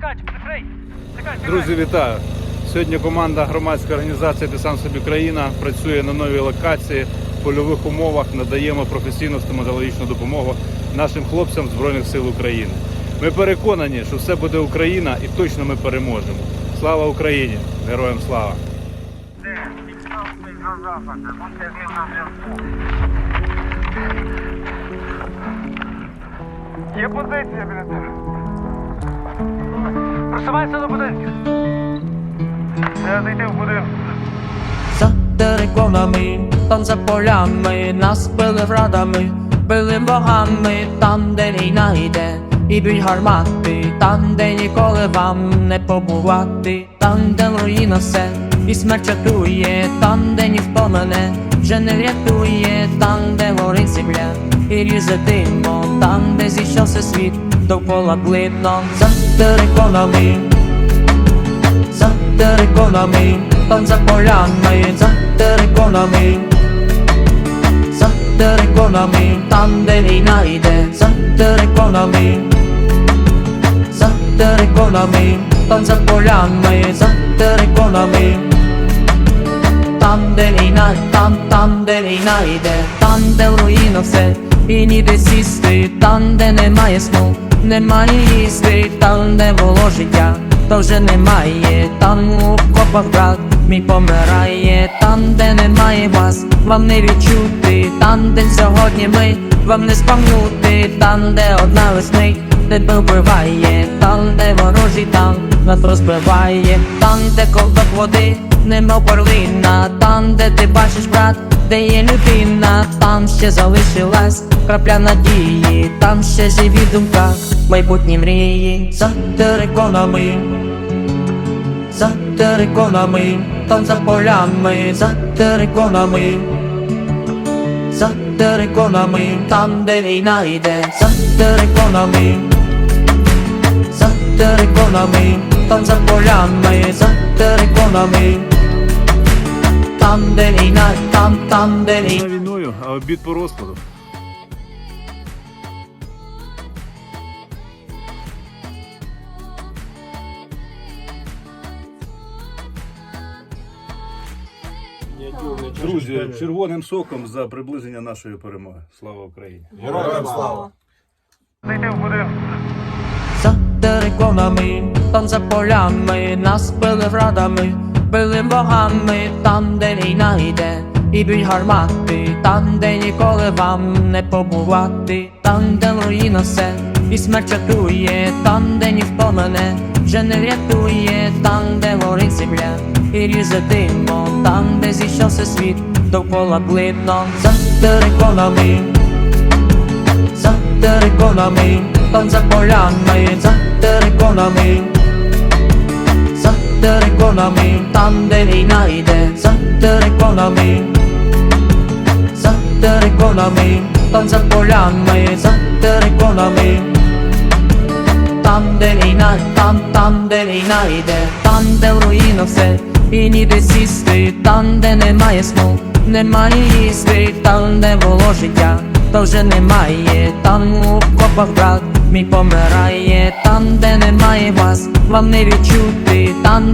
Прикрий. Друзі, вітаю! Сьогодні команда громадської організації «Ти сам собі країна працює на новій локації в польових умовах. Надаємо професійну стоматологічну допомогу нашим хлопцям Збройних сил України. Ми переконані, що все буде Україна і точно ми переможемо. Слава Україні! Героям слава! Є позиція біля тебе. Просувайся до будинку. Треба зайти в будинок. За териконами, там за полями, нас били градами, били богами, там, де війна йде, і б'ють гармати, там, де ніколи вам не побувати, там, де руїна все, і смерть чатує, там, де ніхто мене вже не врятує, там, де горить земля, і різе димо, там, де зійшовся світ, довкола блидно, за териконами за териконами, там за полями, за териконами, за териконами, там де війна йде, за териконами, за териконами, там за полями, за териконами, там де війна, там, там де війна йде, там де в руїнах все, і ніде сісти, там де немає сну, немає їсти, там де було життя, то вже немає, там у копах брат мій помирає, там де немає вас, вам не відчути, там де сьогодні ми, вам не спам'нути, там де одна веснить, тебе вбиває, там де ворожий танк нас розбиває, там де ковток води, немов перлина, там де ти бачиш брат, де є людина, там ще залишилась крапля надії, там ще живі думка, майбутні мрії, за териконами, за териконами, там за полями, за териконами, за териконами, там де війна йде, за териконами, за териконами, там за полями, за териконами, там де війна, там, там де війна. Не а обід по розкладу. Друзі, червоним соком за приближення нашої перемоги. Слава Україні! Зайти в будинок. За териконами, там за полями, нас били градами, били богами, там, де війна йде, б'ють гармати, там, де ніколи вам не побувати, там, де руїна все, і смерть чатує, там, де ніхто мене вже не врятує, там, де горить земля, і різе димо, там, де зійшовся світ, довкола блидно, за териконами за териконами, там за полями, за териконами, за териконами, там де війна йде, за териконами, полями, за териконами, там де війна, там, там де війна йде, там де в руїнах все, і ніде сісти, там де немає сну, немає їсти, там де було життя, то вже немає, там у копах брат мій помирає, там де немає вас, вам не відчути, там